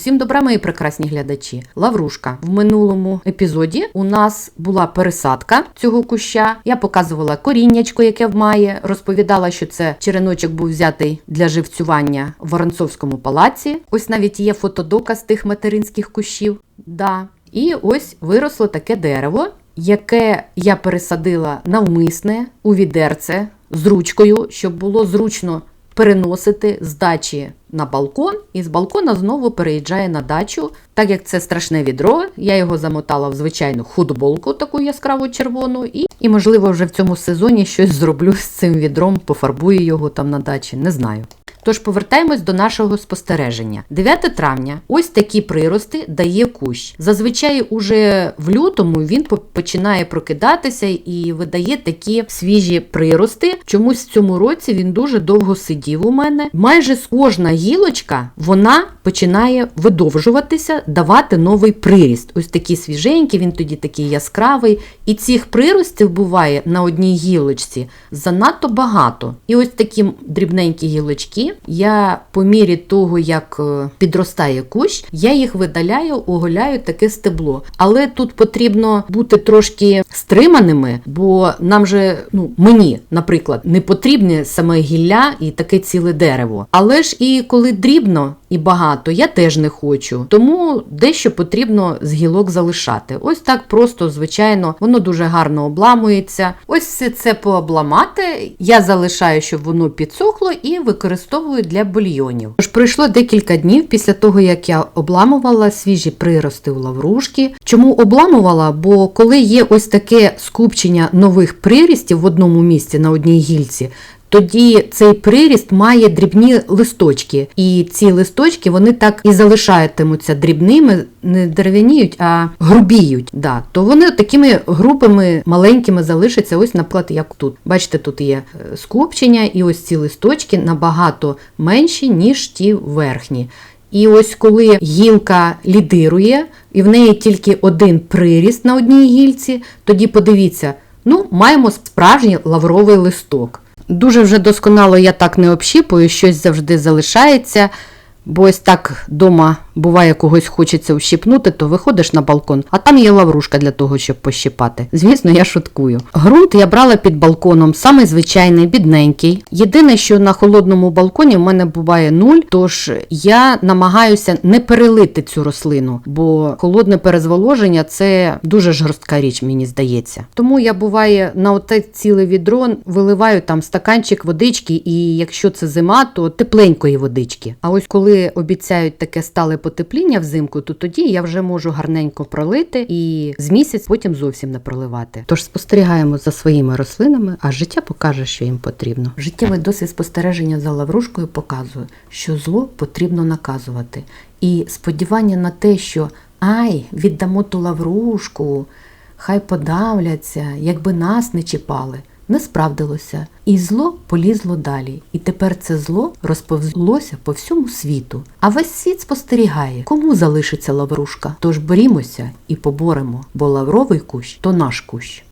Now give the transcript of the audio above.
Всім добра, мої прекрасні глядачі. Лаврушка. В минулому епізоді у нас була пересадка цього куща. Я показувала коріннячко, яке має, розповідала, що це череночок був взятий для живцювання в Воронцовському палаці. Ось навіть є фотодоказ тих материнських кущів. Да. І ось виросло таке дерево, яке я пересадила навмисне у відерце з ручкою, щоб було зручно переносити з дачі на балкон, і з балкона знову переїжджає на дачу. Так як це страшне відро, я його замотала в звичайну футболку, таку яскраву червону, і, і можливо, вже в цьому сезоні щось зроблю з цим відром, пофарбую його там на дачі, не знаю. Tож повертаємось до нашого спостереження. 9 травня ось такі прирости дає кущ. Зазвичай уже в лютому він починає прокидатися і видає такі свіжі прирости. Чомусь в цьому році він дуже довго сидів у мене. Майже кожна гілочка вона починає видовжуватися, давати новий приріст. Ось такий свіженький, він тоді такий яскравий. І цих приростів буває на одній гілочці занадто багато. І ось такі дрібненькі гілочки. Я по мірі того, як е, підростає кущ, я їх видаляю, оголяю таке стебло. Але тут потрібно бути трошки стриманими, бо нам же, ну мені, наприклад, не потрібне саме гілля і таке ціле дерево. Але ж і коли дрібно і багато, я теж не хочу. Тому дещо потрібно з гілок залишати. Ось так просто, звичайно, воно дуже гарно обламується. Ось все це пообламати. Я залишаю, щоб воно підсохло, і використовую для бульйонів. Тож пройшло декілька днів після того, як я обламувала свіжі прирости у лаврушки. Чому обламувала? Бо коли є ось таке скупчення нових прирістів в одному місці на одній гільці. Тоді цей приріст має дрібні листочки, і ці листочки вони так і залишатимуться дрібними, не дерев'яніють, а грубіють. Да. То вони такими грубими, маленькими залишаться. Ось, наприклад, як тут. Бачите, тут є е, скупчення, і ось ці листочки набагато менші, ніж ті верхні. І ось коли гілка лідирує, і в неї тільки один приріст на одній гільці, тоді подивіться, ну, маємо справжній лавровий листок. Дуже вже досконало я так не общіпую, щось завжди залишається. Бо ось так дома буває когось хочеться вщипнути, то виходиш на балкон, а там є лаврушка для того, щоб пощипати. Звісно, я шуткую. Грунт я брала під балконом, самий звичайний, бідненький. Єдине, що на холодному балконі в мене буває нуль, тож я намагаюся не перелити цю рослину, бо холодне перезволоження це дуже жорстка річ, мені здається. Тому я буває на оте ціле відро виливаю там стаканчик водички, і якщо це зима, то тепленької водички. А ось обіцяють таке стале потепління взимку, то тоді я вже можу гарненько пролити і з місяць потім зовсім не проливати. Тож спостерігаємо за своїми рослинами, а життя покаже, що їм потрібно. Життєвий досвід спостереження за лаврушкою показує, що зло потрібно наказувати. І сподівання на те, що ай, віддамо ту лаврушку, хай подавляться, якби нас не чіпали. Не справдилося, і зло полізло далі. І тепер це зло розповзлося по всьому світу. А весь світ спостерігає, кому залишиться лаврушка. Тож борімося і поборемо, бо лавровий кущ то наш кущ.